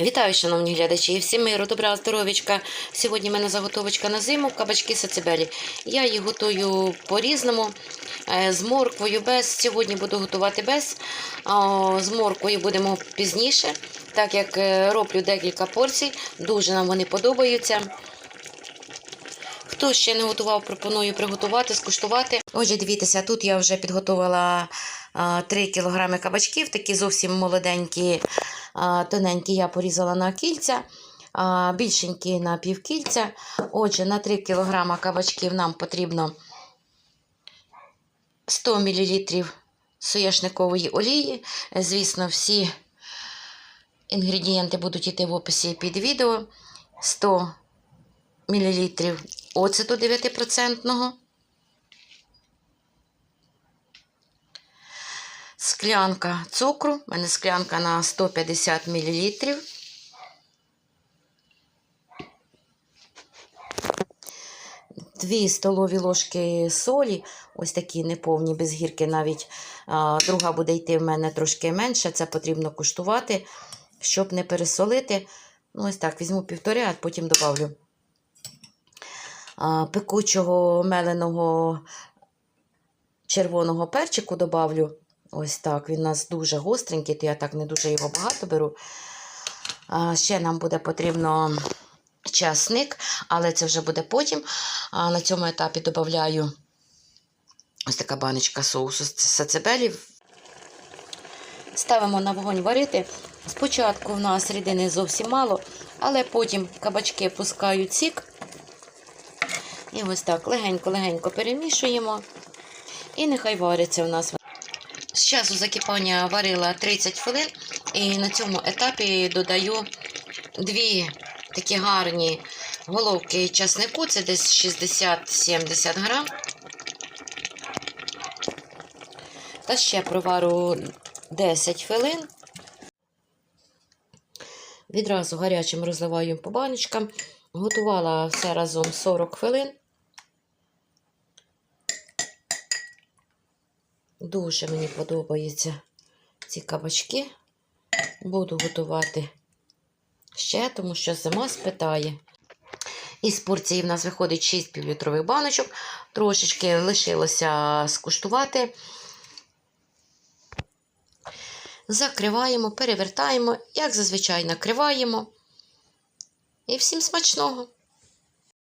Вітаю, шановні глядачі, і всім миру, добра, здоров'ячка. Сьогодні в мене заготовочка на зиму, кабачки сацебелі. Я їх готую по-різному. Е, З морквою без. Сьогодні буду готувати без. З морквою будемо пізніше, так як е, роблю декілька порцій. Дуже нам вони подобаються. Хто ще не готував, пропоную приготувати, скуштувати. Отже, дивіться, тут я вже підготувала 3 кг кабачків, такі зовсім молоденькі, тоненькі я порізала на кільця, більшенькі на півкільця. Отже, на 3 кг кабачків нам потрібно 100 мл соняшникової олії. Звісно, всі інгредієнти будуть йти в описі під відео. 100 мл оцету 9%. Склянка цукру. У мене склянка на 150 мл. Дві столові ложки солі, ось такі неповні, без гірки навіть. Друга буде йти в мене трошки менше, це потрібно куштувати, щоб не пересолити. Ну, ось так, візьму півтори, а потім добавлю а, пекучого меленого червоного перчику добавлю. Ось так. Він у нас дуже гостренький, то я так не дуже його багато беру. Ще нам буде потрібно часник, але це вже буде потім. А на цьому етапі додаю ось така баночка соусу з сацебелів. Ставимо на вогонь варити. Спочатку в нас рідини зовсім мало, але потім кабачки пускають сік. І ось так легенько-легенько перемішуємо. І нехай вариться у нас. Часу закипання варила 30 хвилин, і на цьому етапі додаю дві такі гарні головки часнику, це десь 60-70 грам. Та ще провару 10 хвилин. Відразу гарячим розливаю по баночкам. Готувала все разом 40 хвилин. Дуже мені подобаються ці кабачки. Буду готувати ще, тому що зима спитає. Із порції в нас виходить 6 півлітрових баночок. Трошечки лишилося скуштувати. Закриваємо, перевертаємо, як зазвичай накриваємо. І всім смачного!